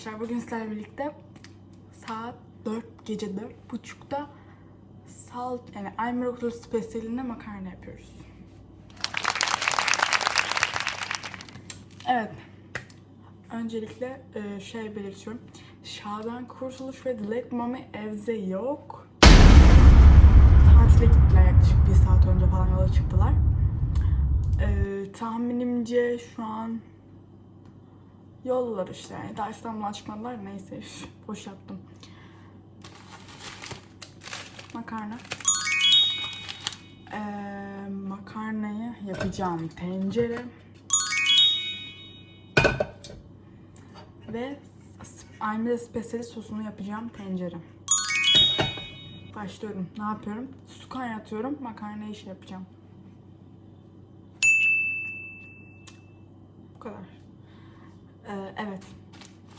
arkadaşlar bugün sizlerle birlikte saat 4 gece 4.30'da salt yani Almir Okulu spesialinde makarna yapıyoruz. Evet. Öncelikle e, şey belirtiyorum. Şaban Kurtuluş ve Dilek Mami evde yok. Tatile gittiler yaklaşık bir saat önce falan yola çıktılar. E, tahminimce şu an Yollar işte. Yani daha İstanbul'a çıkmadılar. Neyse boş yaptım. Makarna. Ee, makarnayı yapacağım tencere. Ve Almira spesiyeli sosunu yapacağım tencere. Başlıyorum. Ne yapıyorum? Su kaynatıyorum. Makarnayı şey yapacağım. Bu kadar. Ee, evet.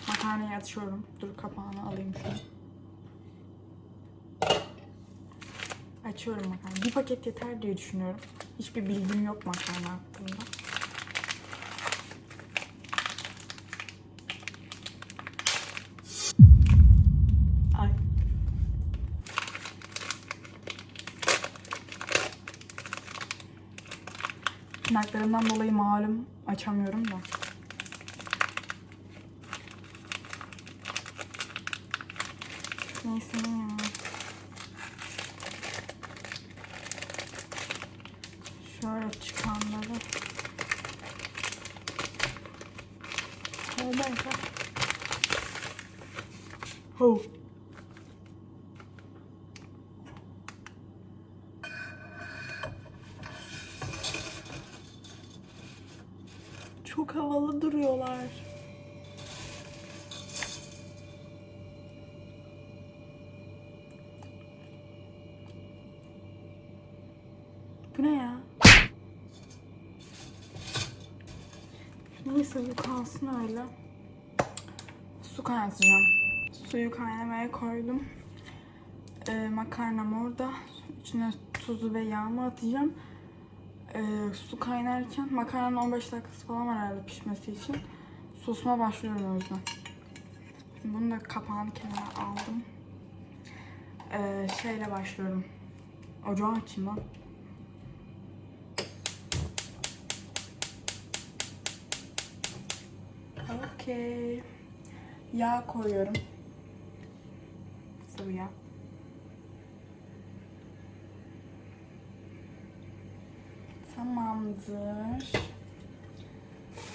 Makarnayı açıyorum. Dur kapağını alayım şunu. Açıyorum makarnayı. Bir paket yeter diye düşünüyorum. Hiçbir bilgim yok makarna hakkında. Ay. Tırnaklarımdan dolayı malum açamıyorum da. Neyse ne ya. Şöyle çıkanları. Şöyle bak. Ho. Çok havalı duruyorlar. Bu ne ya? Bu kalsın öyle. Su kaynatacağım. Suyu kaynamaya koydum. Ee, makarnam orada. İçine tuzu ve yağımı atacağım. Ee, su kaynarken makarnanın 15 dakikası falan var herhalde pişmesi için. Sosuma başlıyorum o yüzden. Bunu da kapağını kenara aldım. Ee, şeyle başlıyorum. Ocağı açayım lan. Okey. Yağ koyuyorum. Sıvı yağ. Tamamdır.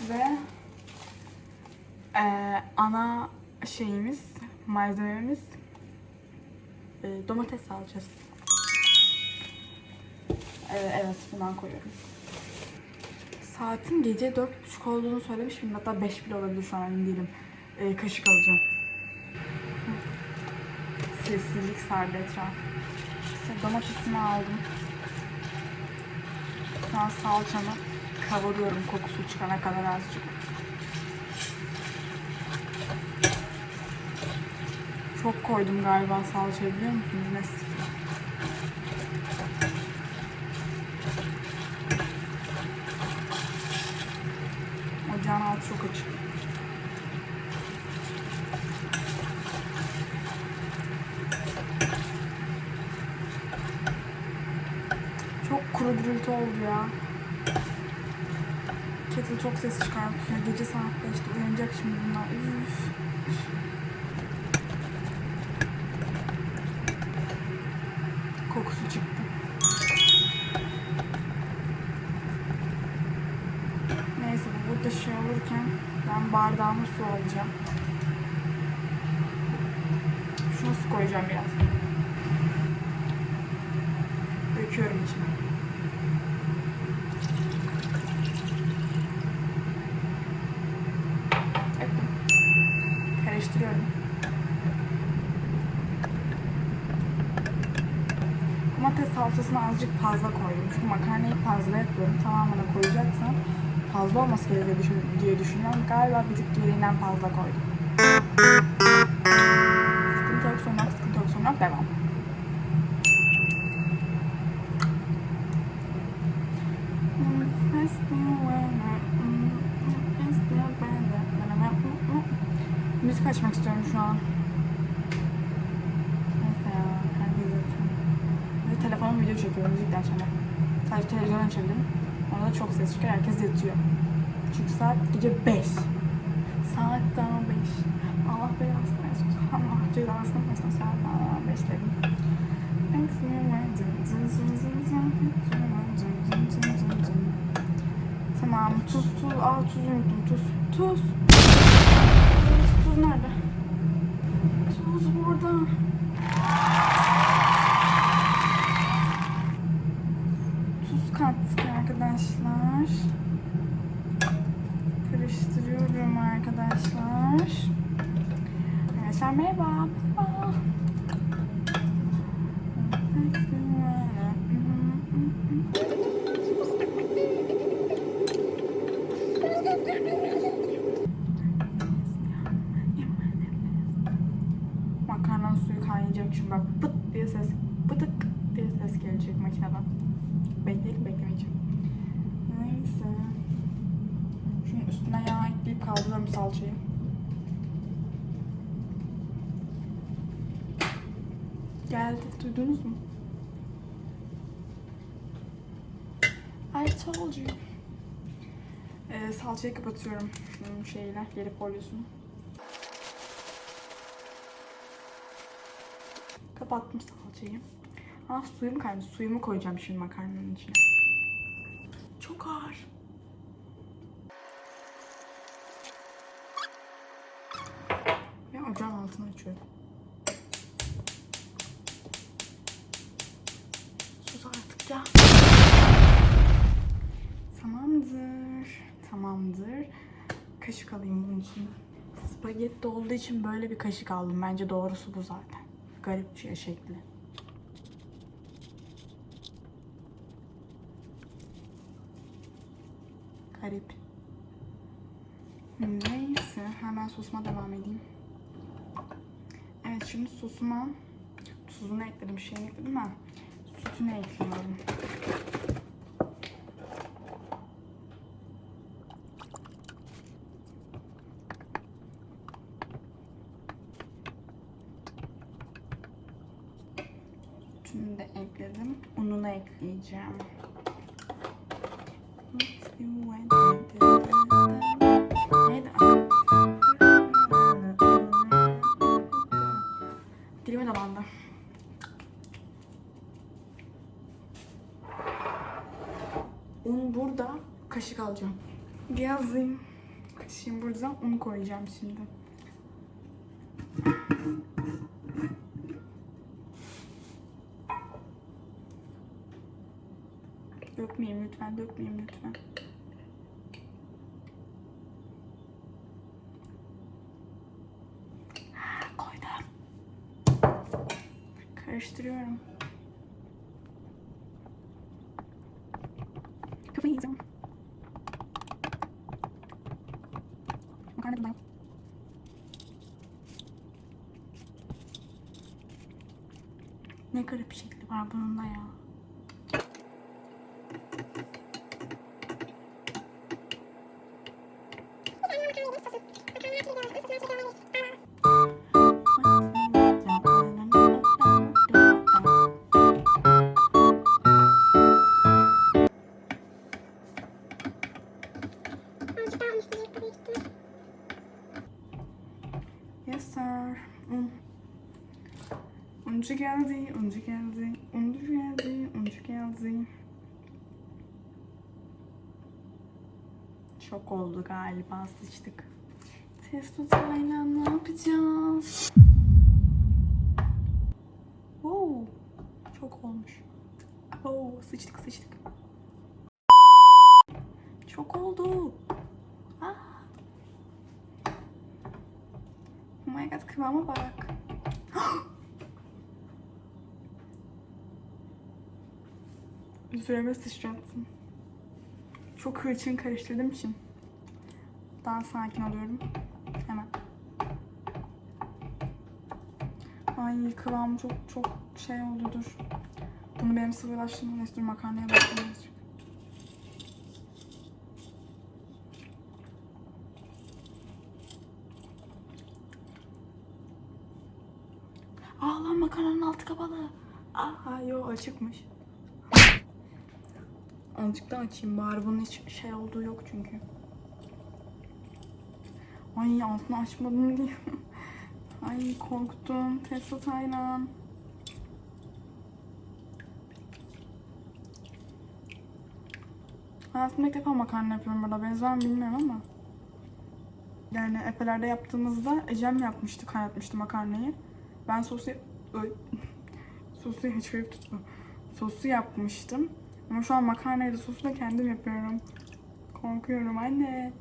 Ve eee, ana şeyimiz, malzememiz eee, domates salçası. Eee, evet, bundan koyuyorum. Saatin gece dört buçuk olduğunu söylemişim. Hatta beş bile olabilir şu an emin değilim. Ee, kaşık alacağım. Sessizlik sardı etraf. İşte domatesimi aldım. Şu an salçamı kavuruyorum kokusu çıkana kadar azıcık. Çok koydum galiba salçayı biliyor musunuz? Ne sıkı. Ocağın altı çok açık. Çok kuru gürültü oldu ya. Kettle çok ses çıkartıyor. Gece saat 5'te uyanacak şimdi bunlar. Üf. Kokusu çıktı. Neyse bu burada şey olurken ben bardağıma su alacağım. Şuna su koyacağım biraz. Döküyorum içine. Döktüm. Karıştırıyorum. Domates azıcık fazla koydum. Çünkü makarnayı fazla yapıyorum. Tamamını koyacaksam fazla olması gerekiyor diye düşünüyorum. Galiba bir tık gereğinden fazla koydum. Sıkıntı yok sorun yok, sıkıntı yok sorun. Devam. Müzik açmak istiyorum şu an. Neyse ya. Herkes yatıyor. Ve Müzik de açamam. Sadece televizyon açabilirim. Onda da çok ses çıkıyor. Herkes yatıyor. Çünkü saat gece 5. Saat daha 5. Allah belasını versin. Allah cezasını versin. Saat daha 5 dedim. Tamam. Tuz, tuz. Aa tuzu unuttum. Tuz. Tuz. Tuz I told you. Ee, salçayı kapatıyorum şunun şeyle, geri folyosunu. Kapattım salçayı. Ah suyum kaynadı. Suyumu koyacağım şimdi makarnanın içine. Çok ağır. Ve ocağın altını açıyorum. Sus artık ya. Tamamdır. Kaşık alayım bunun için. Spagetti olduğu için böyle bir kaşık aldım. Bence doğrusu bu zaten. Garip bir şey şekli. Garip. Neyse hemen sosuma devam edeyim. Evet şimdi sosuma tuzunu ekledim, şeyini ekledim ama sütünü ekliyorum. Sütünü de ekledim. Ununu ekleyeceğim. Dilime dolandı. Un burada. Kaşık alacağım. Yazayım. Kaşığım burada. Un koyacağım şimdi. Dökmeyeyim lütfen, dökmeyeyim lütfen. Koydum. Karıştırıyorum. Kafayı. Ne garip şekli var bunun da ya. Geldi, uncu geldi, uncu geldi, uncu geldi. Çok oldu galiba sıçtık. Testo tayla ne yapacağız? Oo, çok olmuş. Oo, sıçtık sıçtık. Çok oldu. Aa. Oh my god kıvama bak. Üzerime sıçrattım. Çok hırçın karıştırdığım için daha sakin alıyorum. Hemen. Ay kıvam çok çok şey oldu dur. Bunu benim sıvılaştırmam. Neyse dur makarnaya bakalım. Aa ah lan makarnanın altı kapalı. Ah, Aha yo açıkmış. Azıcık daha açayım bari bunun hiç şey olduğu yok çünkü. Ay altını açmadım diye. Ay korktum. Tesla Taylan. Hayatımda ilk defa makarna yapıyorum burada. Benzer mi bilmiyorum ama. Yani Efe'lerde yaptığımızda Ecem yapmıştı, kaynatmıştı makarnayı. Ben sosu... Sosu hiç tutma. Sosu yapmıştım. Ama şu an makarnayı da sosu da kendim yapıyorum. Korkuyorum anne.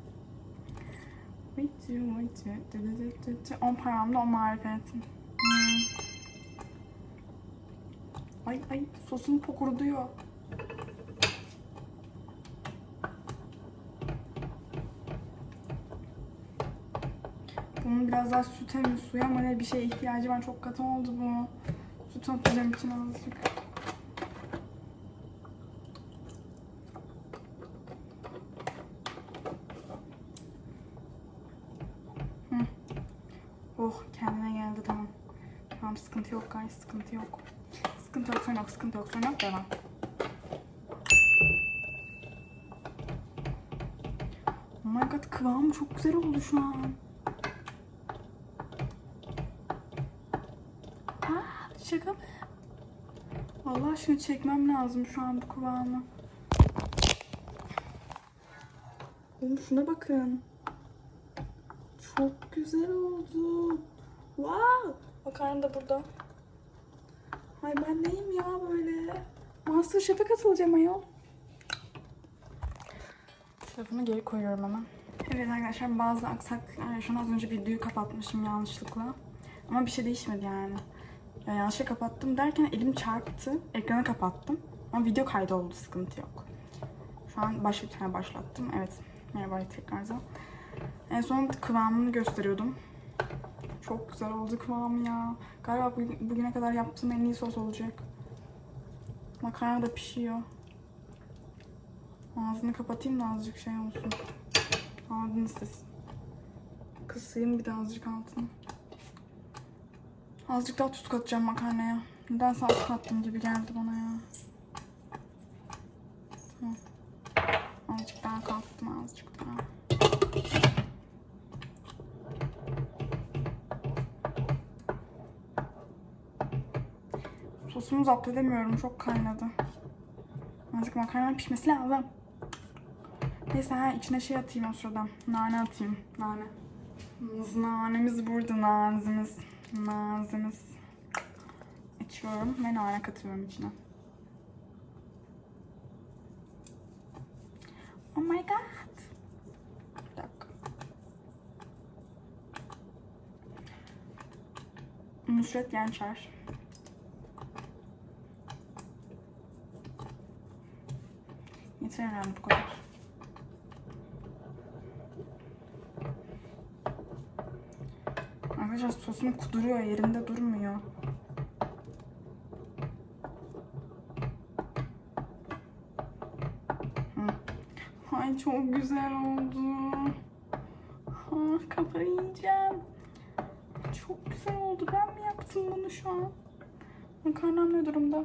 Vıcı vıcı dı dı dı dı dı. On paramda on marifetim. Hmm. Ay ay sosun pokurduyor. Bunun biraz daha süte mi suya mı ne bir şeye ihtiyacı var. Çok katı oldu bu. Süt atacağım için azıcık. Hı. Oh kendine geldi tamam. Tamam sıkıntı yok guys sıkıntı yok. Sıkıntı yok sorun yok sıkıntı yok sorun yok devam. Oh my god kıvamı çok güzel oldu şu an. Aa, şaka mı? Allah aşkına çekmem lazım şu an bu kıvamı. Oğlum şuna bakın. Çok güzel oldu. Wow! Makarna da burada. Ay ben neyim ya böyle? Masterchef'e katılacağım ayol. Telefonu geri koyuyorum hemen. Evet arkadaşlar bazı aksaklıklar yaşandı. Az önce videoyu kapatmışım yanlışlıkla. Ama bir şey değişmedi yani. Ya yanlışlıkla kapattım derken elim çarptı. Ekranı kapattım. Ama video kaydı oldu. Sıkıntı yok. Şu an başka bir tane başlattım. Evet. Merhaba tekrardan. En son kıvamını gösteriyordum. Çok güzel oldu kıvamı ya. Galiba bugün- bugüne kadar yaptığım en iyi sos olacak. Makarna da pişiyor. Ağzını kapatayım da azıcık şey olsun. Ağzını ses. Kısayım bir de azıcık altını. Azıcık daha tuz katacağım makarnaya. Neden az kattım gibi geldi bana ya. Tamam. Azıcık daha kattım azıcık daha. Sosumu zapt edemiyorum. Çok kaynadı. Azıcık makarnanın pişmesi lazım. Neyse ha içine şey atayım o sırada. Nane atayım. Nane. Nanemiz burada. Nazimiz. Nazimiz. Açıyorum ve nane katıyorum içine. Oh my god. Bir dakika. Nusret Gençer. Yeter herhalde bu kadar. Arkadaşlar sosum kuduruyor yerinde durmuyor. Ay çok güzel oldu. Ah kafayı yiyeceğim. Çok güzel oldu. Ben mi yaptım bunu şu an? Makarnam ne durumda?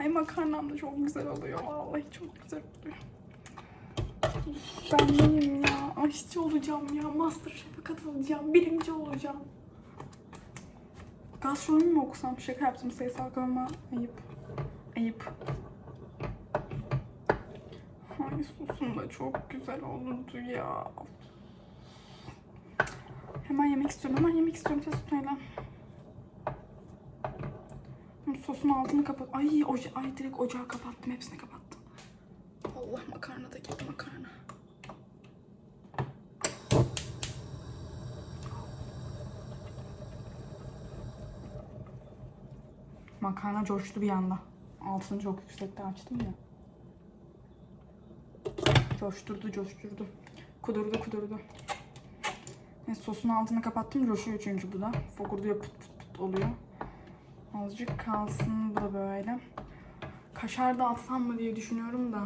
Ay makarnam da çok güzel oluyor. Vallahi çok güzel oluyor. Ben neyim ya? Aşçı olacağım ya. Masterchef'e katılacağım. Birinci olacağım. Gastronomi mi okusam? Şaka yaptım. Sayısal kalma. Ayıp. Ayıp. Ay sosum da çok güzel oldu ya. Hemen yemek istiyorum. Hemen yemek istiyorum. Ses tutmayla. Sosun altını kapat. Ay, oca ay direkt ocağı kapattım. Hepsini kapattım. Allah makarna da girdi makarna. Makarna coştu bir anda. Altını çok yüksekte açtım ya. Coşturdu, coşturdu. Kudurdu, kudurdu. Neyse, sosun altını kapattım. Coşuyor çünkü bu da. Fokurduyor, pıt pıt pıt oluyor. Azıcık kalsın bu da böyle. Kaşar da atsam mı diye düşünüyorum da.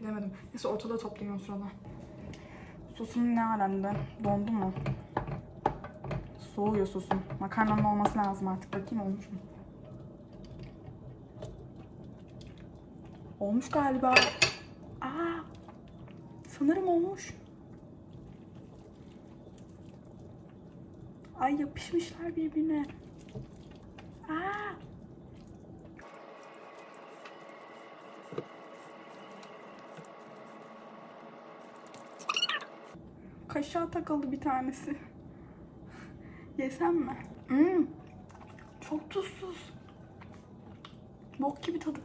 Bilemedim. Neyse ortada toplayayım o sırada. Sosum ne alemde? Dondu mu? Soğuyor sosum. Makarnanın olması lazım artık. Bakayım olmuş mu? Olmuş galiba. Aa, sanırım olmuş. Ay yapışmışlar birbirine. Aa. Kaşığa takıldı bir tanesi. Yesem mi? Hmm. Çok tuzsuz. Bok gibi tadı.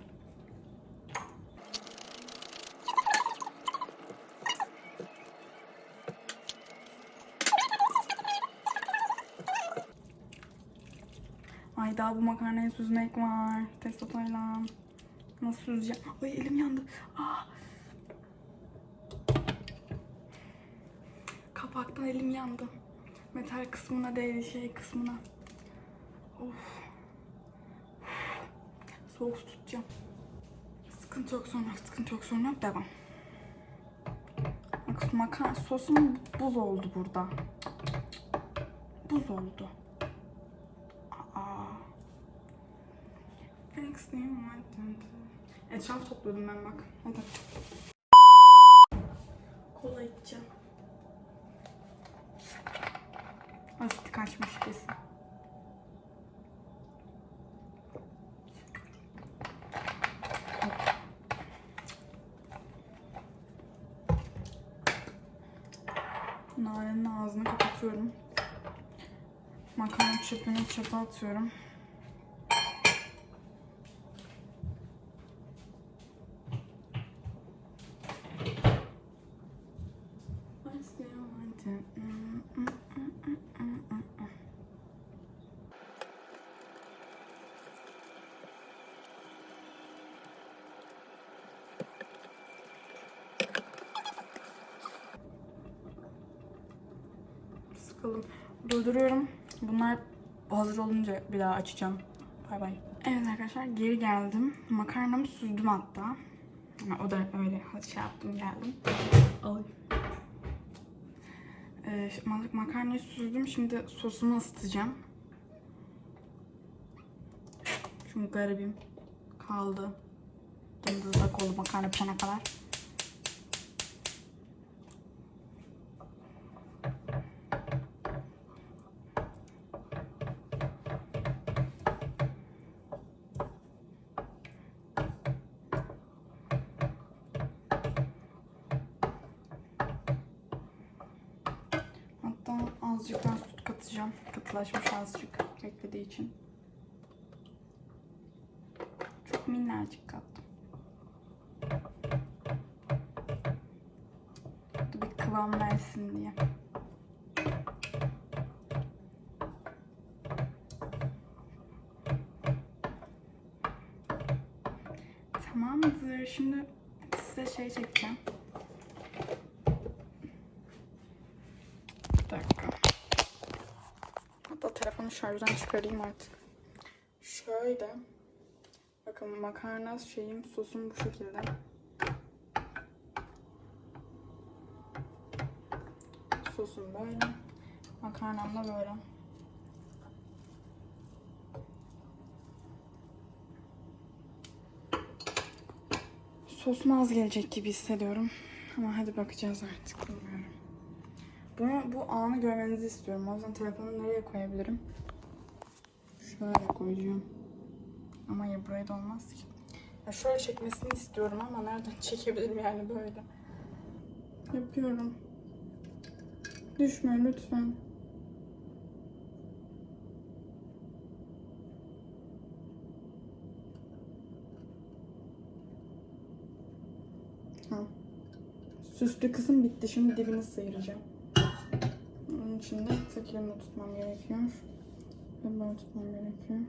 Daha bu makarnayı süzmek var. Testotayla. Nasıl süzeceğim? Ay elim yandı. Ah. Kapaktan elim yandı. Metal kısmına değil şey kısmına. Of. Soğuk tutacağım. Sıkıntı yok sorun yok. Sıkıntı yok sorun yok. Devam. Bak makarna sosum buz oldu burada. Buz oldu. Aa. Thanks name Etraf topluyordum ben bak. Hadi. Kola içeceğim. Asiti kaçmış kesin. Narenin ağzını kapatıyorum. Makarna çöpünü çöpe atıyorum. Sıkıldım. Durduruyorum. Bunlar hazır olunca bir daha açacağım. Bay bay. Evet arkadaşlar geri geldim. Makarnamı süzdüm hatta. Ama o da öyle şey yaptım geldim. Ay. Ee, mak- makarnayı süzdüm. Şimdi sosunu ısıtacağım. Şu garibim kaldı. Dımdızlak oldu makarna pişene kadar. Hatta azıcık daha süt katacağım. Katılaşmış azıcık beklediği için. Çok minnacık kattım. Bir kıvam versin diye. Tamamdır. Şimdi size şey çekeceğim. Bir dakika. Hatta telefonu şarjdan çıkarayım artık. Şöyle. Bakın makarna şeyim, sosum bu şekilde. Sosum böyle. Makarnam da böyle. Sosum az gelecek gibi hissediyorum. Ama hadi bakacağız artık bilmiyorum. Bunu, bu anı görmenizi istiyorum. O yüzden telefonu nereye koyabilirim? Şöyle koyacağım. Ama ya buraya da olmaz ki. Ya şöyle çekmesini istiyorum ama nereden çekebilirim yani böyle. Yapıyorum. Düşme lütfen. Tamam. Süslü kısım bitti. Şimdi dibini sıyıracağım. Onun için tutmam gerekiyor. Ve böyle tutmam gerekiyor.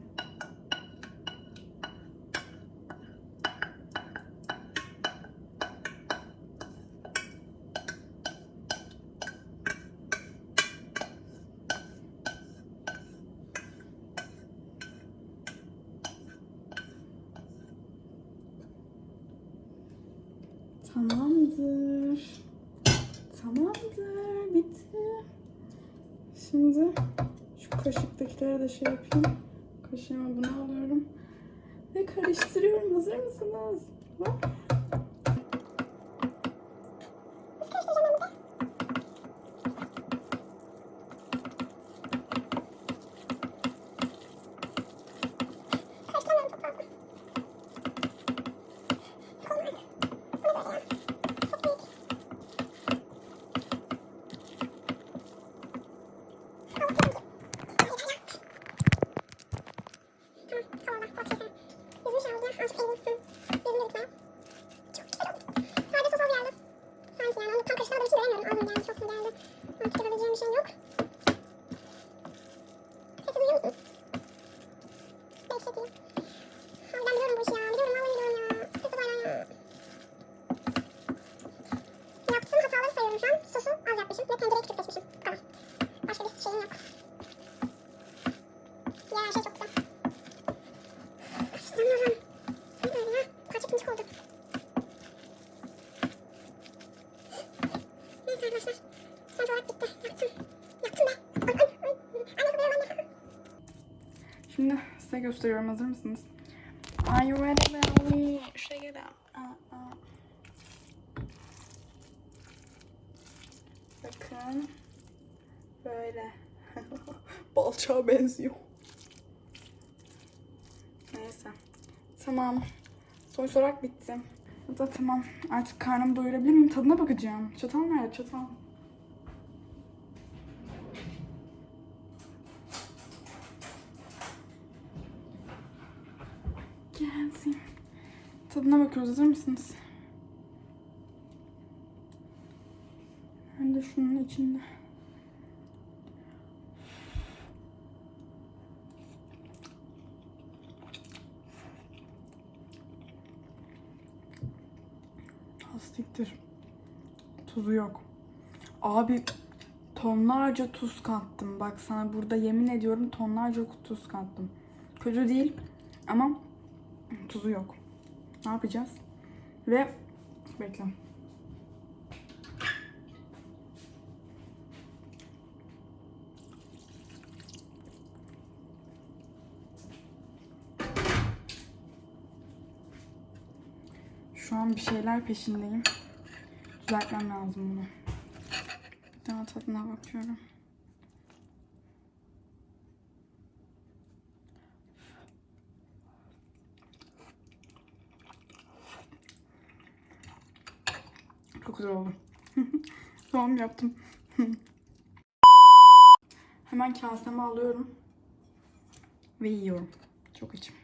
De şey yapayım. Kaşığıma bunu alıyorum. Ve karıştırıyorum. Hazır mısınız? Bak. Yaptığım hataları sayıyorum şu an. Sosu az yapmışım ve tencereyi küçük seçmişim. Bu kadar. Başka bir şeyim yok. Diğer her şey çok güzel. Karıştıramıyorum. Ne böyle ya? Parça pincik oldu. Neyse arkadaşlar. Sonuç olarak bitti. Yaktım. Yaktım be. Ay ay. Anne kapıyorum anne. Şimdi size gösteriyorum. Hazır mısınız? Are you ready, Belly? Shake it up. Aa, aa. Bakın. Böyle. Balçağa benziyor. Neyse. Tamam. Sonuç olarak bitti. Bu da tamam. Artık karnımı doyurabilir miyim? Tadına bakacağım. Çatal nerede? Çatal. Gelsin. Tadına bakıyoruz. Hazır mısınız? Ben de şunun içinde. Tuzu yok. Abi tonlarca tuz kattım. Bak sana burada yemin ediyorum tonlarca tuz kattım. Kötü değil ama tuzu yok. Ne yapacağız? Ve bekle. Şu an bir şeyler peşindeyim. Düzeltmem lazım bunu. Daha tadına bakıyorum. Çok güzel oldu. tamam yaptım. Hemen kaseme alıyorum. Ve yiyorum. Çok içim.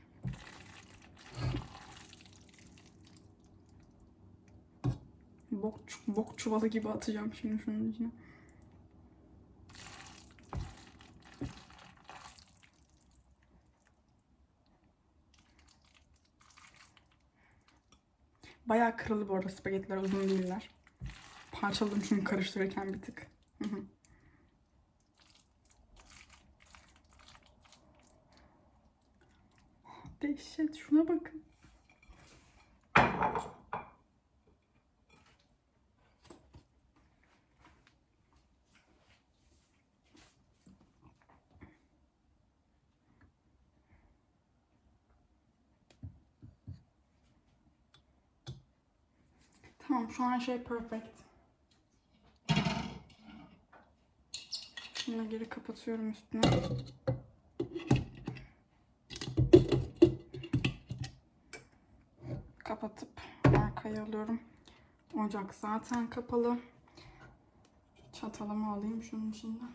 Bok, bok çuvalı gibi atacağım şimdi şunun içine. Bayağı kırılı bu arada spagettiler uzun değiller. Parçaladım çünkü karıştırırken bir tık. Hı. Dehşet şuna bakın. Tamam şu an şey perfect. Şimdi geri kapatıyorum üstüne. Kapatıp arkaya alıyorum. Ocak zaten kapalı. Çatalımı alayım şunun içinden.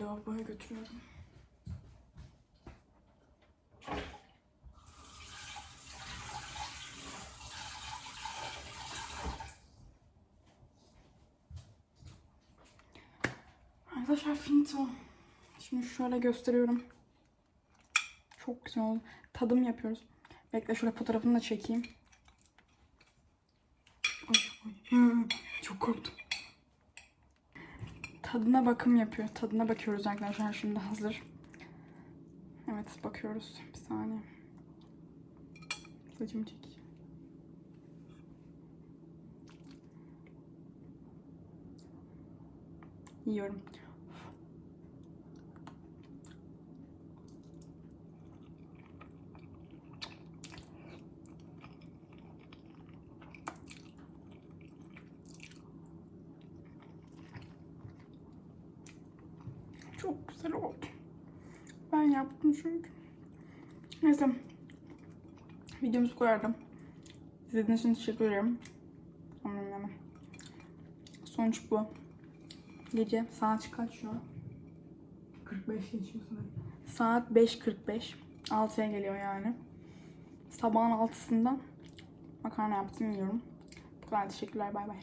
Lavaboya götürüyorum. Arkadaşlar finito. Şimdi şöyle gösteriyorum. Çok güzel oldu. Tadım yapıyoruz. Bekle şöyle fotoğrafını da çekeyim. Ay, ay. Hı, Çok korktum. Tadına bakım yapıyor. Tadına bakıyoruz arkadaşlar şimdi hazır. Evet bakıyoruz. Bir saniye. Saçımı çekeceğim. Yiyorum. Çok güzel oldu. Ben yaptım çünkü. Neyse. Videomuzu koyardım. İzlediğiniz için teşekkür ederim. Sonuç bu. Gece saat kaç şu an? 45 geçiyor sanırım. Saat 5.45. 6'ya geliyor yani. Sabahın 6'sından makarna yaptım yiyorum. Bu kadar teşekkürler bay bay.